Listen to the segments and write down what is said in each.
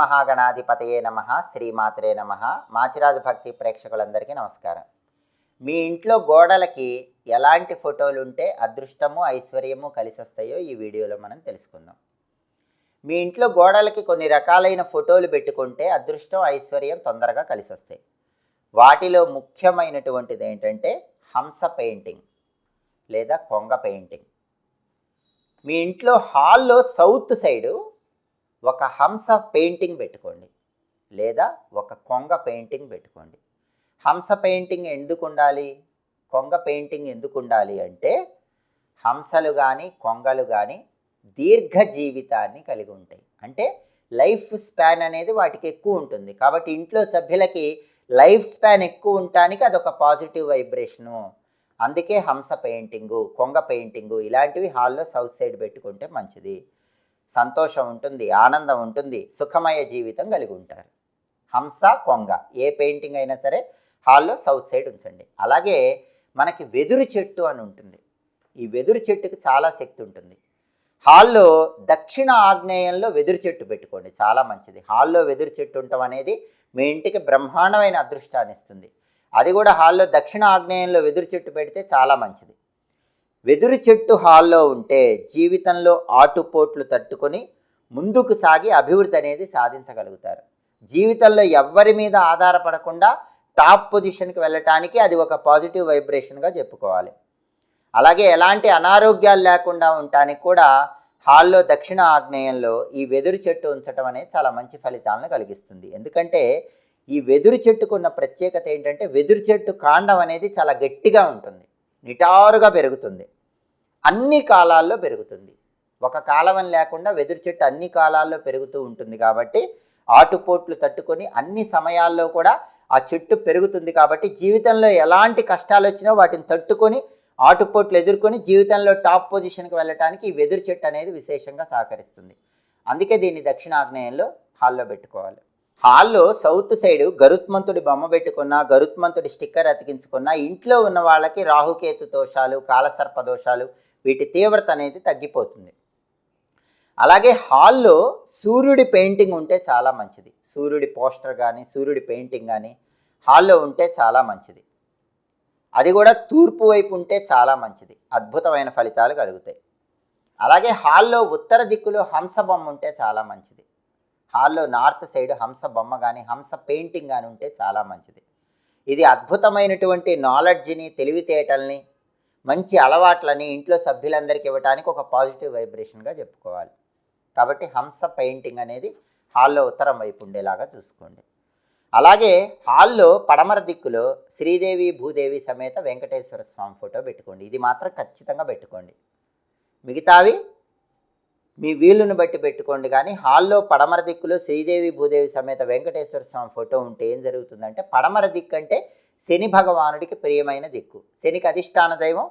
మహాగణాధిపతయే నమ శ్రీమాత్రే నమ. మాచిరాజు భక్తి ప్రేక్షకులందరికీ నమస్కారం. మీ ఇంట్లో గోడలకి ఎలాంటి ఫోటోలు ఉంటే అదృష్టము ఐశ్వర్యము కలిసి వస్తాయో ఈ వీడియోలో మనం తెలుసుకుందాం. మీ ఇంట్లో గోడలకి కొన్ని రకాలైన ఫోటోలు పెట్టుకుంటే అదృష్టం ఐశ్వర్యం తొందరగా కలిసి వస్తాయి వాటిలో ముఖ్యమైనటువంటిది ఏంటంటే హంస పెయింటింగ్ లేదా కొంగ పెయింటింగ్. మీ ఇంట్లో హాల్లో సౌత్ సైడు ఒక హంస పెయింటింగ్ పెట్టుకోండి. లేదా ఒక కొంగ పెయింటింగ్ పెట్టుకోండి. హంస పెయింటింగ్ ఎందుకు ఉండాలి? కొంగ పెయింటింగ్ ఎందుకు ఉండాలి అంటే హంసలు కానీ కొంగలు కానీ దీర్ఘ జీవితాన్ని కలిగి ఉంటాయి. అంటే లైఫ్ స్పాన్ అనేది వాటికి ఎక్కువ ఉంటుంది. కాబట్టి ఇంట్లో సభ్యులకి లైఫ్ స్పాన్ ఎక్కువ ఉండటానికి అదొక పాజిటివ్ వైబ్రేషను. అందుకే హంస పెయింటింగు కొంగ పెయింటింగు ఇలాంటివి హాల్లో సౌత్ సైడ్ పెట్టుకుంటే మంచిది. సంతోషం ఉంటుంది ఆనందం ఉంటుంది సుఖమయ జీవితం కలిగి ఉంటారు. హంస కొంగ ఏ పెయింటింగ్ అయినా సరే హాల్లో సౌత్ సైడ్ ఉంచండి. అలాగే మనకి వెదురు చెట్టు అని ఉంటుంది. ఈ వెదురు చెట్టుకి చాలా శక్తి ఉంటుంది. హాల్లో దక్షిణ ఆగ్నేయంలో వెదురు చెట్టు పెట్టుకోండి చాలా మంచిది. హాల్లో వెదురు చెట్టు ఉండటం అనేది మీ ఇంటికి బ్రహ్మాండమైన అదృష్టాన్ని ఇస్తుంది. అది కూడా హాల్లో దక్షిణ ఆగ్నేయంలో వెదురు చెట్టు పెడితే చాలా మంచిది. వెదురు చెట్టు హాల్లో ఉంటే జీవితంలో ఆటుపోట్లు తట్టుకొని ముందుకు సాగి అభివృద్ధి అనేది సాధించగలుగుతారు. జీవితంలో ఎవ్వరి మీద ఆధారపడకుండా టాప్ పొజిషన్కి వెళ్ళటానికి అది ఒక పాజిటివ్ వైబ్రేషన్గా చెప్పుకోవాలి. అలాగే ఎలాంటి అనారోగ్యాలు లేకుండా ఉండటానికి కూడా హాల్లో దక్షిణ ఆగ్నేయంలో ఈ వెదురు చెట్టు ఉంచడం అనేది చాలా మంచి ఫలితాలను కలిగిస్తుంది. ఎందుకంటే ఈ వెదురు చెట్టుకున్న ప్రత్యేకత ఏంటంటే వెదురు చెట్టు కాండం అనేది చాలా గట్టిగా ఉంటుంది. నిటారుగా పెరుగుతుంది. అన్ని కాలాల్లో పెరుగుతుంది. ఒక కాలం లేకుండా వెదురు చెట్టు అన్ని కాలాల్లో పెరుగుతూ ఉంటుంది కాబట్టి ఆటుపోట్లు తట్టుకొని అన్ని సమయాల్లో కూడా ఆ చెట్టు పెరుగుతుంది కాబట్టి జీవితంలో ఎలాంటి కష్టాలు వచ్చినా వాటిని తట్టుకొని ఆటుపోట్లు ఎదుర్కొని జీవితంలో టాప్ పొజిషన్కి వెళ్ళటానికి ఈ వెదురు చెట్టు అనేది విశేషంగా సహకరిస్తుంది. అందుకే దీన్ని దక్షిణాగ్నేయంలో హాల్లో పెట్టుకోవాలి. హాల్లో సౌత్ సైడ్ గరుత్మంతుడి బొమ్మ పెట్టుకున్న గరుత్మంతుడి స్టిక్కర్ అతికించుకున్న ఇంట్లో ఉన్న వాళ్ళకి రాహుకేతు దోషాలు కాలసర్ప దోషాలు వీటి తీవ్రత అనేది తగ్గిపోతుంది. అలాగే హాల్లో సూర్యుడి పెయింటింగ్ ఉంటే చాలా మంచిది. సూర్యుడి పోస్టర్ కానీ సూర్యుడి పెయింటింగ్ కానీ హాల్లో ఉంటే చాలా మంచిది. అది కూడా తూర్పు వైపు ఉంటే చాలా మంచిది. అద్భుతమైన ఫలితాలు కలుగుతాయి. అలాగే హాల్లో ఉత్తర దిక్కులో హంస బొమ్మ ఉంటే చాలా మంచిది. హాల్లో నార్త్ సైడ్ హంస బొమ్మ కానీ హంస పెయింటింగ్ కానీ ఉంటే చాలా మంచిది. ఇది అద్భుతమైనటువంటి నాలెడ్జ్ని తెలివితేటల్ని మంచి అలవాట్లని ఇంట్లో సభ్యులందరికీ ఇవ్వడానికి ఒక పాజిటివ్ వైబ్రేషన్గా చెప్పుకోవాలి. కాబట్టి హంస పెయింటింగ్ అనేది హాల్లో ఉత్తరం వైపు ఉండేలాగా చూసుకోండి. అలాగే హాల్లో పడమర దిక్కులో శ్రీదేవి భూదేవి సమేత వెంకటేశ్వర స్వామి ఫోటో పెట్టుకోండి. ఇది మాత్రం ఖచ్చితంగా పెట్టుకోండి. మిగతావి మీ వీలును బట్టి పెట్టుకోండి. కానీ హాల్లో పడమర దిక్కులో శ్రీదేవి భూదేవి సమేత వెంకటేశ్వర స్వామి ఫోటో ఉంటే ఏం జరుగుతుందంటే పడమర దిక్కు అంటే శని భగవానుడికి ప్రియమైన దిక్కు శనికి అధిష్టాన దైవం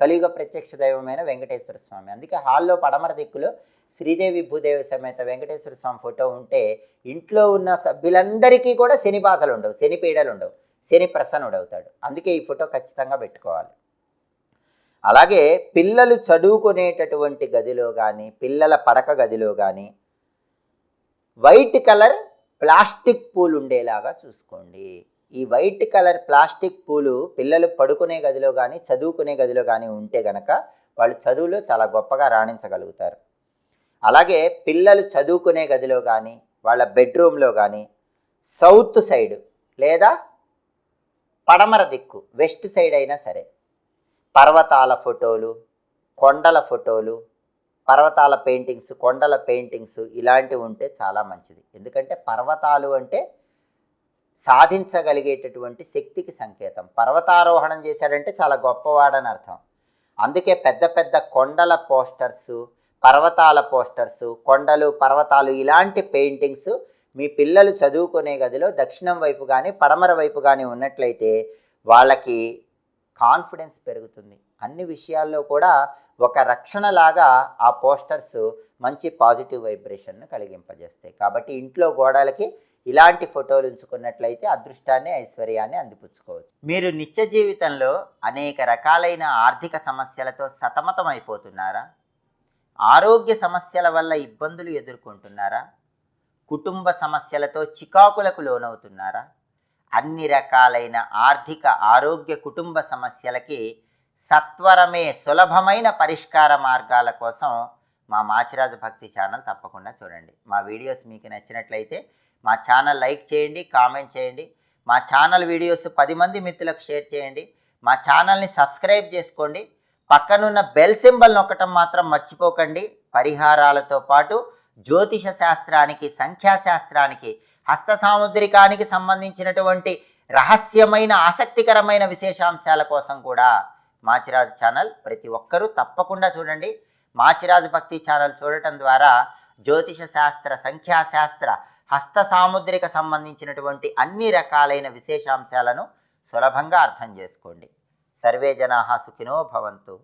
కలియుగ ప్రత్యక్ష దైవమైన వెంకటేశ్వర స్వామి. అందుకే హాల్లో పడమర దిక్కులో శ్రీదేవి భూదేవి సమేత వెంకటేశ్వర స్వామి ఫోటో ఉంటే ఇంట్లో ఉన్న సభ్యులందరికీ కూడా శని బాధలు ఉండవు శని పీడలు ఉండవు శని ప్రసన్నుడవుతాడు అందుకే ఈ ఫోటో ఖచ్చితంగా పెట్టుకోవాలి. అలాగే పిల్లలు చదువుకునేటటువంటి గదిలో కానీ పిల్లల పడక గదిలో కానీ వైట్ కలర్ ప్లాస్టిక్ పూలు ఉండేలాగా చూసుకోండి. ఈ వైట్ కలర్ ప్లాస్టిక్ పూలు పిల్లలు పడుకునే గదిలో కానీ చదువుకునే గదిలో కానీ ఉంటే గనక వాళ్ళు చదువులో చాలా గొప్పగా రాణించగలుగుతారు. అలాగే పిల్లలు చదువుకునే గదిలో కానీ వాళ్ళ బెడ్రూమ్లో కానీ సౌత్ సైడ్ లేదా పడమర దిక్కు వెస్ట్ సైడ్ అయినా సరే పర్వతాల ఫోటోలు కొండల ఫోటోలు పర్వతాల పెయింటింగ్స్ కొండల పెయింటింగ్స్ ఇలాంటివి ఉంటే చాలా మంచిది. ఎందుకంటే పర్వతాలు అంటే సాధించగలిగేటటువంటి శక్తికి సంకేతం. పర్వతారోహణం చేశాడంటే చాలా గొప్పవాడని అర్థం. అందుకే పెద్ద పెద్ద కొండల పోస్టర్సు పర్వతాల పోస్టర్సు కొండలు పర్వతాలు ఇలాంటి పెయింటింగ్స్ మీ పిల్లలు చదువుకునే గదిలో దక్షిణం వైపు కానీ పడమర వైపు కానీ ఉన్నట్లయితే వాళ్ళకి కాన్ఫిడెన్స్ పెరుగుతుంది. అన్ని విషయాల్లో కూడా ఒక రక్షణలాగా ఆ పోస్టర్స్ మంచి పాజిటివ్ వైబ్రేషన్ను కలిగింపజేస్తాయి. కాబట్టి ఇంట్లో గోడలకి ఇలాంటి ఫోటోలు ఉంచుకున్నట్లయితే అదృష్టాన్ని ఐశ్వర్యాన్ని అందిపుచ్చుకోవచ్చు. మీరు నిత్య జీవితంలో అనేక రకాలైన ఆర్థిక సమస్యలతో సతమతం అయిపోతున్నారా ఆరోగ్య సమస్యల వల్ల ఇబ్బందులు ఎదుర్కొంటున్నారా? కుటుంబ సమస్యలతో చికాకులకు లోనవుతున్నారా? అన్ని రకాలైన ఆర్థిక ఆరోగ్య కుటుంబ సమస్యలకి సత్వరమే సులభమైన పరిష్కార మార్గాల కోసం మా మాచిరాజు భక్తి ఛానల్ తప్పకుండా చూడండి. మా వీడియోస్ మీకు నచ్చినట్లయితే మా ఛానల్ లైక్ చేయండి కామెంట్ చేయండి. మా ఛానల్ వీడియోస్ పది మంది మిత్రులకు షేర్ చేయండి. మా ఛానల్ని సబ్స్క్రైబ్ చేసుకోండి. పక్కనున్న బెల్ సింబల్ నొక్కటం మాత్రం మర్చిపోకండి. పరిహారాలతో పాటు జ్యోతిష శాస్త్రానికి సంఖ్యాశాస్త్రానికి హస్త సాముద్రికానికి సంబంధించినటువంటి రహస్యమైన ఆసక్తికరమైన విశేషాంశాల కోసం కూడా మాచిరాజు ఛానల్ ప్రతి ఒక్కరూ తప్పకుండా చూడండి. మాచిరాజు భక్తి ఛానల్ చూడటం ద్వారా జ్యోతిష శాస్త్ర సంఖ్యాశాస్త్ర హస్త సాముద్రిక సంబంధించినటువంటి అన్ని రకాలైన విశేషాంశాలను సులభంగా అర్థం చేసుకోండి. సర్వే జనా సుఖినో భవంతు.